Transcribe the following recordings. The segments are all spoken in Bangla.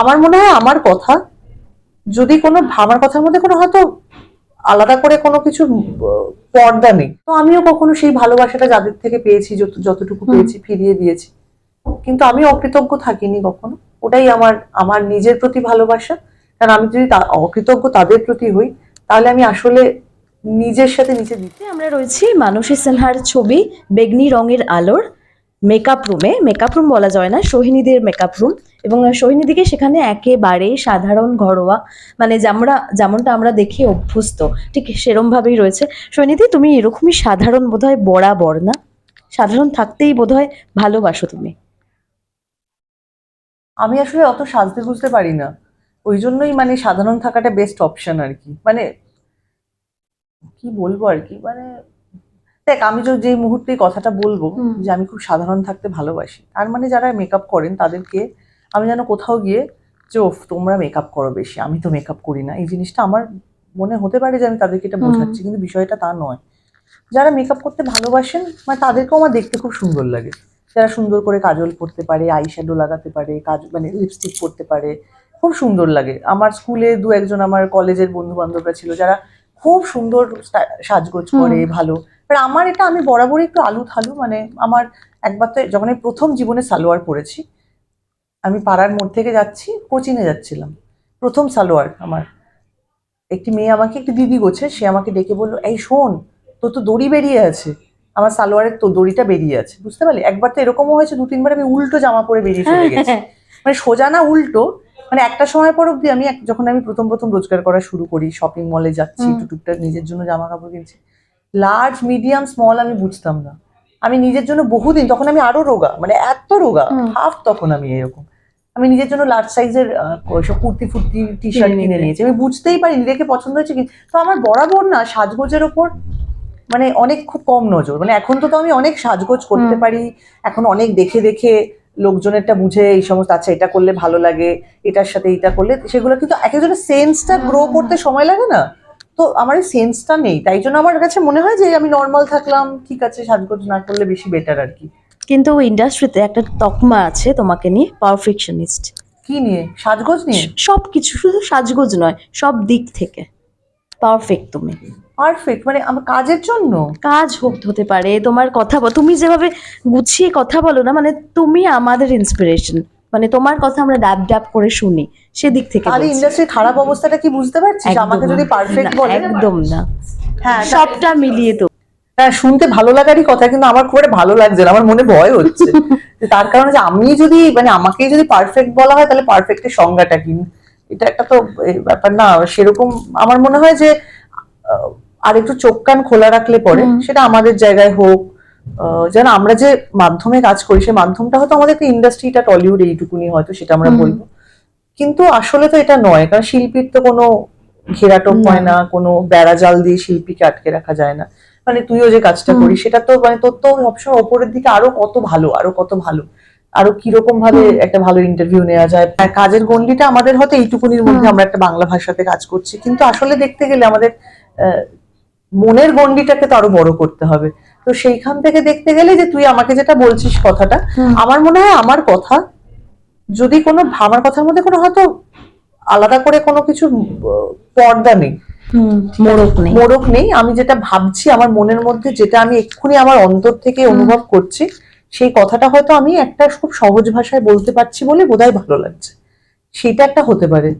আমার মনে হয় আমার কথা যদি কোনো আমার কথার মধ্যে কোনো হয়তো আলাদা করে কোনো কিছু পর্দা নেই। তো আমিও কখনো সেই ভালোবাসাটা যাদের থেকে পেয়েছি যতটুকু পেয়েছি ফিরিয়ে দিয়েছি। কিন্তু আমি অকৃতজ্ঞ থাকিনি কখনো। ওটাই আমার আমার নিজের প্রতি ভালোবাসা। কারণ আমি যদি অকৃতজ্ঞ তাদের প্রতি হই তাহলে আমি আসলে নিজের সাথে নিজে দিতে। আমরা রয়েছি মানসী সিনহার ছবি বেগনি রঙের আলোর মেকআপ রুমে মেকআপ রুম বলা যায় না সোহিনীদের মেকআপ রুম এবং সোহিনীদিকে সেখানে একেবারে সাধারণ ঘরোয়া মানে যেমরা যেমনটা আমরা দেখে অভ্যস্ত ঠিক সেরম ভাবেই রয়েছে। সোহিনীদি তুমি এরকমই সাধারণ বোধহয় বরাবর না? সাধারণ থাকতেই বোধহয় ভালোবাসো তুমি। আমি আসলে অত সাজতে বুঝতে পারি না। ওই জন্যই মানে সাধারণ থাকাটা বেস্ট অপশন আর কি। মানে কি বলব আর কি? মানে দেখ আমি যে মুহূর্তে কথাটা বলব যে আমি খুব সাধারণ থাকতে ভালোবাসি। তার মানে যারা মেকআপ করেন তাদেরকে আমি যেন কোথাও গিয়ে যে ওফ তোমরা মেকআপ করো বেশি আমি তো মেকআপ করি না। এই জিনিসটা আমার মনে হতে পারে যে আমি তাদেরকে এটা বোঝাচ্ছি কিন্তু বিষয়টা তা নয়। যারা মেকআপ করতে ভালোবাসেন মানে তাদেরকেও আমার দেখতে খুব সুন্দর লাগে। যারা সুন্দর করে কাজল পরতে পারে আই শ্যাডো লাগাতে পারে কাজ মানে লিপস্টিক পরতে পারে খুব সুন্দর লাগে। আমার স্কুলে দু একজন আমার কলেজের বন্ধু বান্ধবরা ছিল যারা খুব সুন্দর সাজগোজ করে ভালো। আর আমার এটা আমি বরাবরই একটু আলু থালু মানে আমার একবার তো যখন আমি প্রথম জীবনে সালোয়ার পরেছি আমি পাড়ার মোড় থেকে যাচ্ছি কোচিনে যাচ্ছিলাম। প্রথম সালোয়ার আমার। একটি মেয়ে আমাকে একটি দিদি গোছে সে আমাকে ডেকে বলল এই শোন তোর তো দড়ি বেরিয়ে আছে। আমার সালোয়ারের তো দড়িটা বেরিয়ে আছে। বুঝতে পারলি? একবার তো এরকমও হয়েছে দু তিনবার আমি উল্টো জামা পরে বেরিয়ে চলে গেছি। মানে সোজা না উল্টো মানে একটা সময় পর অব্দি আমি যখন আমি প্রথম প্রথম রোজগার করা শুরু করি শপিং মলে যাচ্ছি। একটু টুকটাক নিজের জন্য জামা কাপড় কিনছি লার্জ মিডিয়াম স্মল আমি বুঝতাম না। আমি নিজের জন্য বহুদিন তখন আমি আরও রোগা মানে এত রোগা হাফ তখন আমি এরকম। আমি নিজের জন্য লার্জ সাইজের সব কুর্তি ফুর্তি টি শার্ট কিনে নিয়েছি। আমি বুঝতেই পারি দেখে পছন্দ হয়েছে কি। তো আমার বরাবর না সাজগোজের ওপর মানে অনেক খুব কম নজর। মানে এখন তো তো আমি অনেক সাজগোজ করতে পারি এখন অনেক দেখে দেখে লোকজনেরটা বুঝে এই সমস্ত আচ্ছা এটা করলে ভালো লাগে এটার সাথে এটা করলে সেগুলো কিন্তু এক একজনের সেন্সটা গ্রো করতে সময় লাগে না। তো আমার এই সেন্সটা নেই। তাই জন্য আমার কাছে মনে হয় যে আমি নর্মাল থাকলাম ঠিক আছে সাজগোজ না করলে বেশি বেটার আর কি। কিন্তু ইন্ডাস্ট্রিতে একটা তকমা আছে তোমাকে নিয়ে পারফেকশনিস্ট কি নিয়ে? সাজগোজ নিয়ে? সব কিছু শুধু সাজগোজ নয় সব দিক থেকে। পারফেক্ট তুমি। পারফেক্ট মানে আমার কাজের জন্য? কাজ হোক হতে পারে তোমার কথা বল তুমি যেভাবে গুছিয়ে কথা বলো না মানে তুমি আমাদের ইন্সপিরেশন মানে তোমার কথা আমরা ডাব ডাব করে শুনি সেদিক থেকে বলছি। ইন্ডাস্ট্রির খারাপ অবস্থাটা কি বুঝতে পারছিস? আমাকে যদি পারফেক্ট বলে একদম না। হ্যাঁ সবটা মিলিয়ে তো হ্যাঁ শুনতে ভালো লাগারই কথা কিন্তু আমার খুব একটা ভালো লাগছে না আমার মনে ভয় হচ্ছে। যে তার কারণে যে আমি যদি মানে আমাকেই যদি পারফেক্ট বলা হয় তাহলে পারফেক্টের সংজ্ঞাটা কি? এটা একটা তো ব্যাপার না সেরকম আমার মনে হয় যে আর একটু চোখ কান খোলা রাখলে পরে সেটা আমাদের জায়গায় হোক। যেন আমরা যে মাধ্যমে কাজ করি সেই মাধ্যমটা হয়তো আমাদের ইন্ডাস্ট্রিটা টলিউড এইটুকুনি হয়তো সেটা আমরা বলব। কিন্তু আসলে তো এটা নয় কারণ শিল্পীর তো কোনো ঘেরাটোপ হয় না কোনো বেড়া জাল দিয়ে শিল্পীকে আটকে রাখা যায় না। মানে তুইও যে কাজটা। করিস সেটা তো মানে তোর তো সবসময় ওপরের দিকে আরও কত ভালো আরও কত ভালো। আরও কীরকম ভাবে একটা ভালো ইন্টারভিউ নেওয়া যায়। কাজের গন্ডিটা আমাদের হয়তো এইটুকুনির মধ্যে আমরা একটা বাংলা ভাষাতে কাজ করছি। কিন্তু আসলে দেখতে গেলে আমাদের মনের গন্ডিটাকে তো আরও বড় করতে হবে। তো সেইখান থেকে দেখতে গেলে যে তুই আমাকে যেটা বলছিস কথাটা আমার মনে হয় আমার কথা যদি কোনো আমার কথার মধ্যে কোনো হয়তো আলাদা করে কোনো কিছু পর্দা নেই। মোড়ক নেই। মোড়ক নেই। আমি যেটা ভাবছি আমার মনের মধ্যে যেটা আমি এক্ষুনি আমার অন্তর থেকে অনুভব করছি সেই কথাটা হয়তো আমি একটা খুব সহজ ভাষায় বলতে পারছি বলে বোধহয় ভালো লাগছে। সেটা একটা হতে পারে।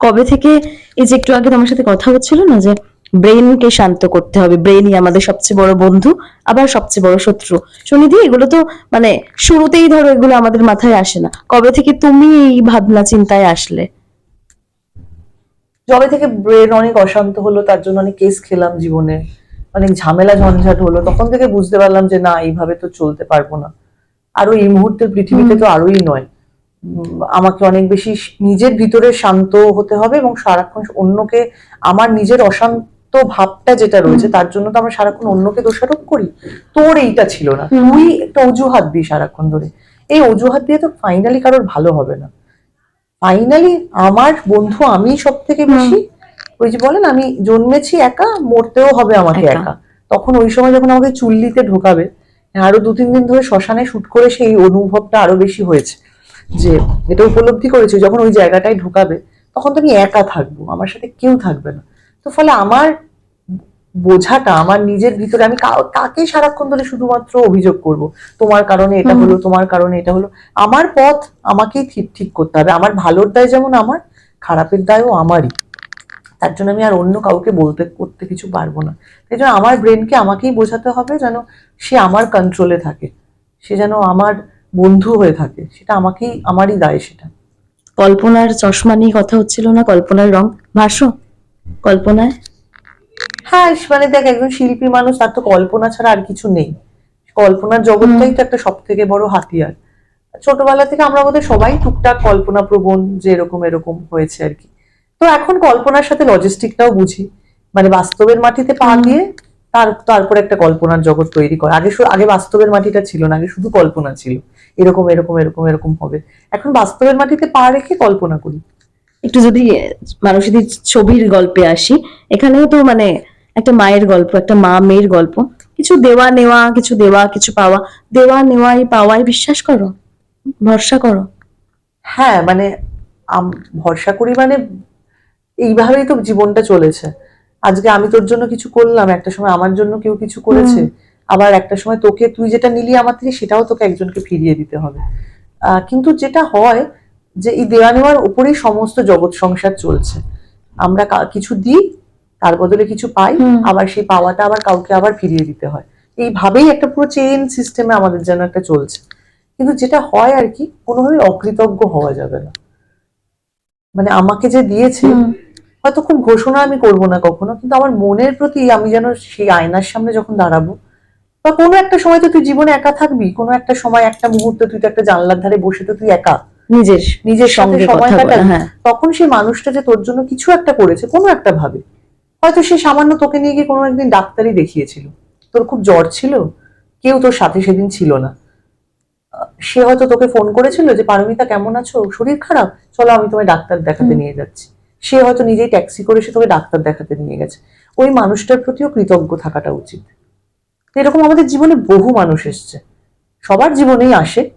কবে থেকে এই যে একটু আগে তোমার সাথে কথা হচ্ছিল না যে ব্রেনকে শান্ত করতে হবে ব্রেনই আমাদের সবচেয়ে বড় বন্ধু আবার সবচেয়ে বড় শত্রু। সুনিধি এগুলো তো মানে শুরুতেই ধরো এগুলো আমাদের মাথায় আসে না। কবে থেকে তুমি এই ভাবনা চিন্তায় আসলে? যবে থেকে ব্রেন অনেক অশান্ত হলো তার জন্য অনেক কেস খেলাম জীবনে। অনেক ঝামেলা ঝঞ্ঝাট হলো। তখন থেকে বুঝতে পারলাম যে না এইভাবে তো চলতে পারব না। আরও এই মুহূর্তে পৃথিবীতে তো আরোই নয়। আমাকে অনেক বেশি নিজের ভিতরে শান্ত হতে হবে এবং সারাক্ষণ অন্যকে আমার নিজের অশান্ত ভাবটা যেটা রয়েছে তার জন্য তো আমরা সারাক্ষণ অন্যকে দোষারোপ করি। তোর এইটা ছিল না। তুই একটা অজুহাত দিই সারাক্ষণ ধরে। এই অজুহাত দিয়ে তো ফাইনালি কারোর ভালো হবে না। ফাইনালি আমার বন্ধু আমি সব থেকে বেশি ওই যে বলেন আমি জন্মেছি একা মরতেও হবে আমাকে একা। তখন ওই সময় যখন আমাকে চুল্লিতে ঢোকাবে আরও দু তিন দিন ধরে শ্মশানে শুট করে সেই অনুভবটা আরও বেশি হয়েছে। যে এটা উপলব্ধি করেছে যখন ওই জায়গাটায় ঢোকাবে তখন তো আমি একা থাকব আমার সাথে কেউ থাকবে না। তো ফলে আমার বোঝাটা আমার নিজের ভিতরে আমি কাকে সারাক্ষণ ধরে শুধুমাত্র অভিযোগ করব? তোমার কারণে এটা। হলো তোমার কারণে এটা হলো। আমার পথ আমাকেই ঠিক ঠিক করতে হবে। আমার ভালোর দায় যেমন আমার খারাপের দায়ও আমারই। তার জন্য আমি আর অন্য কাউকে বলতে করতে কিছু পারব না। তাই জন্য আমার ব্রেনকে আমাকেই বোঝাতে হবে যেন সে আমার কন্ট্রোলে থাকে। সে যেন আমার বন্ধু হয়ে থাকে। সেটা আমাকেই আমারই দায় সেটা। কল্পনার চশমা নিয়ে কথা হচ্ছিল না? কল্পনার রং? ভাষ্য কল্পনায় হ্যাঁ মানে দেখ একজন শিল্পী মানুষ তার তো কল্পনা ছাড়া আর কিছু নেই। কল্পনার জগৎটাই তো একটা সব থেকে বড় হাতিয়ার। ছোটবেলা থেকে আমরা বোধহয় সবাই টুকটাক কল্পনা প্রবণ যে এরকম এরকম হয়েছে আর কি। তো এখন কল্পনার সাথে লজিস্টিকটাও বুঝি। মানে বাস্তবের মাটিতে পা দিয়ে তার তারপর একটা কল্পনার জগৎ তৈরি করে। আগে আগে বাস্তবের মাটিটা ছিল না আগে শুধু কল্পনা ছিল। এরকম এরকম এরকম এরকম হবে। এখন বাস্তবের মাটিতে পা রেখে কল্পনা করি। একটু যদি মানুষদের ছবির গল্পে আসি এখানেও তো মানে একটা মায়ের গল্প একটা মা মেয়ের গল্প। কিছু দেওয়া নেওয়া কিছু দেওয়া কিছু পাওয়া। দেওয়া নেওয়াই পাওয়াই বিশ্বাস করো ভরসা করো। হ্যাঁ মানে ভরসা করি মানে এইভাবেই তো জীবনটা চলেছে। আজকে আমি তোর জন্য কিছু করলাম একটা সময় আমার জন্য কেউ কিছু করেছে আবার একটা সময় তোকে তুই যেটা নিলি আমার থেকে সেটাও তোকে একজনকে ফিরিয়ে দিতে হবে। আহ, কিন্তু যেটা হয় যে এই দেওয়া নেওয়ার উপরেই সমস্ত জগৎ সংসার চলছে। আমরা কিছু দিই তার বদলে কিছু পাই আবার সেই পাওয়াটা আবার কাউকে আবার ফিরিয়ে দিতে হয়। এইভাবেই একটা পুরো চেইন সিস্টেমে আমাদের যেন একটা চলছে। কিন্তু যেটা হয় আর কি কোনোভাবে অকৃতজ্ঞ হওয়া যাবে না। মানে আমাকে যে দিয়েছে হয়তো খুব ঘোষণা আমি করব না কখনো কিন্তু আমার মনের প্রতি আমি যেন সেই আয়নার সামনে যখন দাঁড়াবো বা কোনো একটা সময় তো তুই জীবনে একা থাকবি কোনো একটা সময় একটা মুহূর্তে তুই তো একটা জানলার ধারে বসে তো তুই একা। নিজের নিজের সঙ্গে সময় কাটাবি। হ্যাঁ। তখন সেই মানুষটা যে তোর জন্য কিছু একটা করেছে কোনো একটা ভাবে হয়তো সে সামান্য তোকে নিয়ে গিয়ে কোনো একদিন ডাক্তারই দেখিয়েছিল। তোর খুব জ্বর ছিল? কেউ তোর সাথে সেদিন ছিল না। সে হয়তো তোকে ফোন করেছিল যে পারমিতা কেমন আছো? শরীর খারাপ? চলো আমি তোমায় ডাক্তার দেখাতে নিয়ে যাচ্ছি। সে হয়তো নিজেই ট্যাক্সি করে সে তোকে ডাক্তার দেখাতে নিয়ে গেছে। ওই মানুষটার প্রতিও কৃতজ্ঞ থাকাটা উচিত। এরকম আমাদের জীবনে বহু মানুষ এসছে। সবার জীবনেই আসে।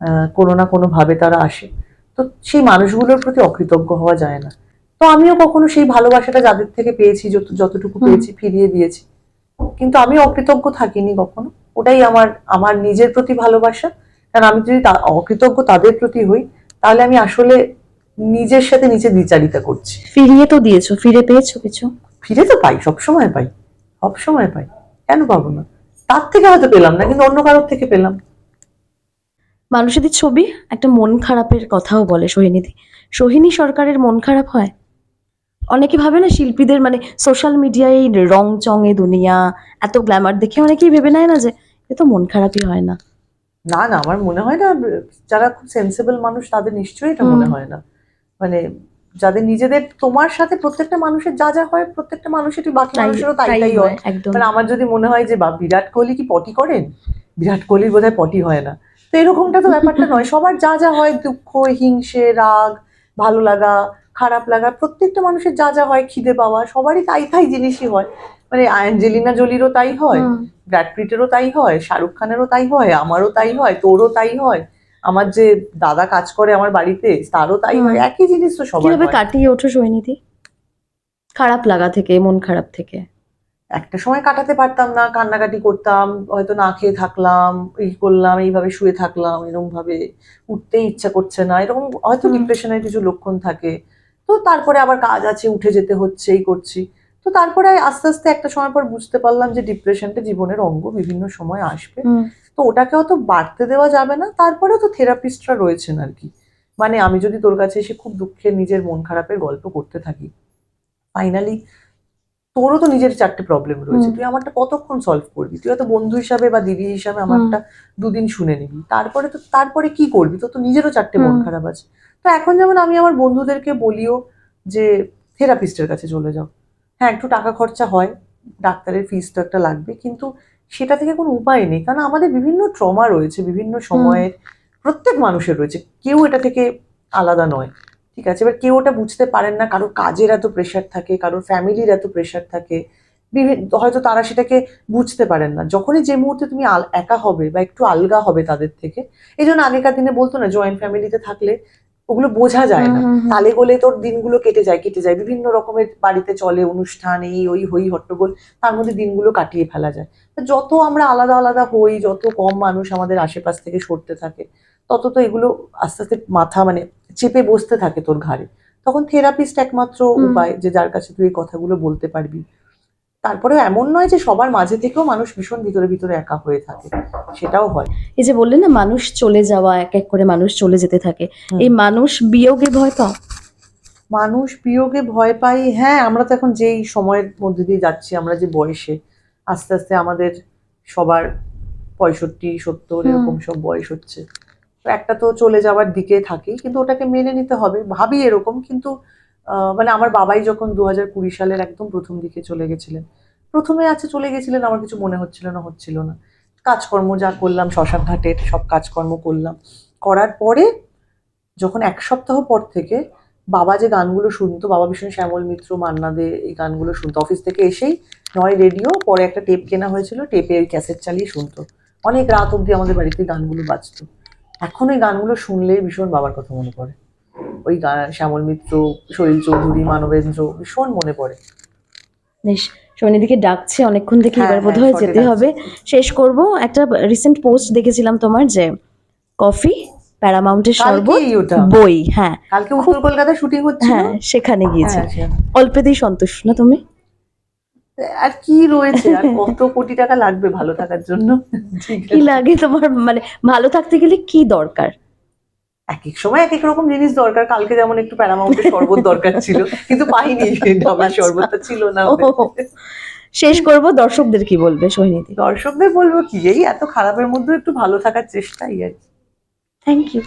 আহ, কোনো না কোনো ভাবে তারা আসে। তো সেই মানুষগুলোর প্রতি অকৃতজ্ঞ হওয়া যায় না। তো আমিও কখনো সেই ভালোবাসাটা যাদের থেকে পেয়েছি যত যতটুকু পেয়েছি ফিরিয়ে দিয়েছি। কিন্তু আমি অকৃতজ্ঞ থাকিনি কখনো। ওটাই আমার আমার নিজের প্রতি ভালোবাসা। কারণ আমি যদি অকৃতজ্ঞ তাদের প্রতি হই তাহলে আমি আসলে নিজের সাথে নিচে বিচারিতা করছি। ফিরিয়ে তো দিয়েছ ফিরে পেয়েছ কিছু? ফিরে তো পাই সব সময় পাই সব সময় পাই। কেন পাবো না? তার থেকে হয়তো পেলাম না কিন্তু অন্য কারোর থেকে পেলাম। মানুষেদের ছবি একটা মন খারাপের কথাও বলে সোহিনীদি। সোহিনী সরকারের মন খারাপ হয়? অনেকে ভাবে না শিল্পীদের মানে সোশ্যাল মিডিয়ায় এই রং চং এ দুনিয়া এত গ্ল্যামার দেখে অনেকেই ভেবে নেয় না যে এ তো মন খারাপই হয় না। না না আমার মনে হয় না যারা খুব সেন্সিবল মানুষ তাদের নিশ্চয়ই এটা মনে হয় না। মানে যাদের নিজেদের তোমার সাথে প্রত্যেকটা মানুষের যা যা হয় প্রত্যেকটা মানুষেরই বাকি মানুষেরও তাই তাই হয় একদম। মানে আমার যদি মনে হয় যে বা বিরাট কোহলি কি পটি করেন? বিরাট কোহলির বোধহয় পটি হয় না। তো এরকমটা তো ব্যাপারটা নয় সবার যা যা হয় দুঃখ হিংসে রাগ ভালো লাগা খারাপ লাগা প্রত্যেকটা মানুষের যা যা হয় খিদে পাওয়া সবারই তাই তাই জিনিসই হয়। মানে অ্যাঞ্জেলিনা জলিরও তাই হয় হুম। ব্র্যাড পিটেরও তাই হয় শাহরুখ খানেরও তাই হয় আমারও তাই হয় তোরও তাই হয়। আমার যে দাদা কাজ করে আমার বাড়িতে তারও তাই হয় একই জিনিস তো সবার কীভাবে কাটিয়ে ওঠো সোহিনীদি খারাপ লাগা থেকে মন খারাপ থেকে। একটা সময় কাটাতে পারতাম না কান্নাকাটি করতাম হয়তো না খেয়ে থাকলাম এই করলাম এইভাবে শুয়ে থাকলাম এরকম ভাবে উঠতেই ইচ্ছা করছে না এরকম হয়তো ডিপ্রেশনের কিছু লক্ষণ থাকে। তো তারপরে আবার কাজ আছে উঠে যেতে হচ্ছে এই করছি। তো তারপরে আস্তে আস্তে একটা সময় পর বুঝতে পারলাম যে ডিপ্রেশনটা জীবনের অঙ্গ বিভিন্ন সময় আসবে। তো ওটাকে অত বাড়তে দেওয়া যাবে না তারপরেও তো থেরাপিস্টরা রয়েছেন আর কি। মানে আমি যদি তোর কাছে এসে খুব দুঃখের নিজের মন খারাপের গল্প করতে থাকি ফাইনালি তোরও তো নিজের চারটে প্রবলেম রয়েছে। তুই আমারটা কতক্ষণ সলভ করবি? তুই হয়তো বন্ধু হিসাবে বা দিদি হিসাবে আমারটা দুদিন শুনে নিবি। তারপরে তো তারপরে কি করবি? তোর তো নিজেরও চারটে মন খারাপ আছে। তো এখন যেমন আমি আমার বন্ধুদেরকে বলিও যে থেরাপিস্টের কাছে চলে যাও। হ্যাঁ একটু টাকা খরচা হয় ডাক্তারের ফিস তো একটা লাগবে কিন্তু সেটা থেকে কোনো উপায় নেই। কারণ আমাদের বিভিন্ন ট্রমা রয়েছে বিভিন্ন সময়ের প্রত্যেক মানুষের রয়েছে। কেউ এটা থেকে আলাদা নয় ঠিক আছে? এবার কেউ ওটা বুঝতে পারেন না কারোর কাজের এত প্রেশার থাকে কারোর ফ্যামিলির এত প্রেশার থাকে। বিভি- হয়তো তারা সেটাকে বুঝতে পারেন না। যখনই যে মুহূর্তে তুমি একা হবে বা একটু আলগা হবে তাদের থেকে এই জন্য আগেকার দিনে বলতো না জয়েন্ট ফ্যামিলিতে থাকলে ওগুলো বোঝা যায় না। তালে গোলে তোর দিনগুলো কেটে যায় কেটে যায়। বিভিন্ন রকমের বাড়িতে চলে অনুষ্ঠান এই ওই হই হট্টগোল তার মধ্যে দিনগুলো কাটিয়ে ফেলা যায়। যত আমরা আলাদা আলাদা হই যত কম মানুষ আমাদের আশেপাশ থেকে সরতে থাকে তত তো এগুলো আস্তে আস্তে মাথা মানে চেপে বসতে থাকে তোর ঘাড়ে। তখন থেরাপিস্ট একমাত্র উপায় যে যার কাছে তুই এই কথাগুলো বলতে পারবি। তারপরে এমন নয় যে সবার মাঝে থেকেও মানুষ ভীষণ ভিতরে ভিতরে একা হয়ে থাকে। সেটাও হয়। এই যে বললেন না মানুষ চলে যাওয়া এক এক করে মানুষ চলে যেতে থাকে। এই মানুষ বিয়োগে ভয় পাও? মানুষ বিয়োগে ভয় পাই হ্যাঁ আমরা তো এখন যেই সময়ের মধ্যে দিয়ে যাচ্ছি আমরা যে বয়সে আস্তে আস্তে আমাদের সবার পঁয়ষট্টি সত্তর এরকম সব বয়স হচ্ছে। তো একটা তো চলে যাওয়ার দিকে থাকি কিন্তু ওটাকে মেনে নিতে হবে। ভাবি এরকম কিন্তু মানে আমার বাবাই যখন দু হাজার কুড়ি সালের একদম প্রথম দিকে চলে গেছিলেন, প্রথমে আছে চলে গেছিলেন, আমার কিছু মনে হচ্ছিল না হচ্ছিল না। কাজকর্ম যা করলাম, শ্মশান ঘাটের সব কাজকর্ম করলাম। করার পরে যখন এক সপ্তাহ পর থেকে বাবা যে গানগুলো শুনতো, বাবা ভীষণ শ্যামল মিত্র, মান্না দে, এই গানগুলো শুনতো। অফিস থেকে এসেই নয় রেডিও, পরে একটা টেপ কেনা হয়েছিল, টেপে ওই ক্যাসেট চালিয়ে শুনতো। অনেক রাত অবধি আমাদের বাড়িতে গানগুলো বাজতো। এখন ওই গানগুলো শুনলেই ভীষণ বাবার কথা মনে পড়ে। ওই শ্যামল মিত্র শরীর চৌধুরী মানবেন্দ্র ভীষণ মনে পড়ে। বেশ সৈনিদিকে ডাকছে অনেকক্ষণ থেকে হ্যাঁ, এবার হ্যাঁ, বোধহয় যেতে হবে। শেষ করব একটা রিসেন্ট পোস্ট দেখেছিলাম তোমার যে কফি প্যারামাউন্টের শরবত বই হ্যাঁ। কালকে উত্তর কলকাতায় শুটিং হচ্ছে হ্যাঁ সেখানে গিয়েছে। হ্যাঁ, অল্পেতেই সন্তুষ্ট না তুমি? আর কি রয়েছে? আর কত কোটি টাকা লাগবে ভালো থাকার জন্য? কি লাগে তোমার? মানে ভালো থাকতে গেলে কি দরকার? এক এক সময় এক এক রকম জিনিস দরকার। কালকে যেমন একটু প্যারামাউন্টের শরবত দরকার ছিল। কিন্তু পাইনি ডাবের আচ্ছা। শরবতটা ছিল না শেষ করব দর্শকদের কি বলবে সৈনিক দর্শকদের বলব কি এই এত খারাপের মধ্যে একটু ভালো থাকার চেষ্টাই আর কি। Thank you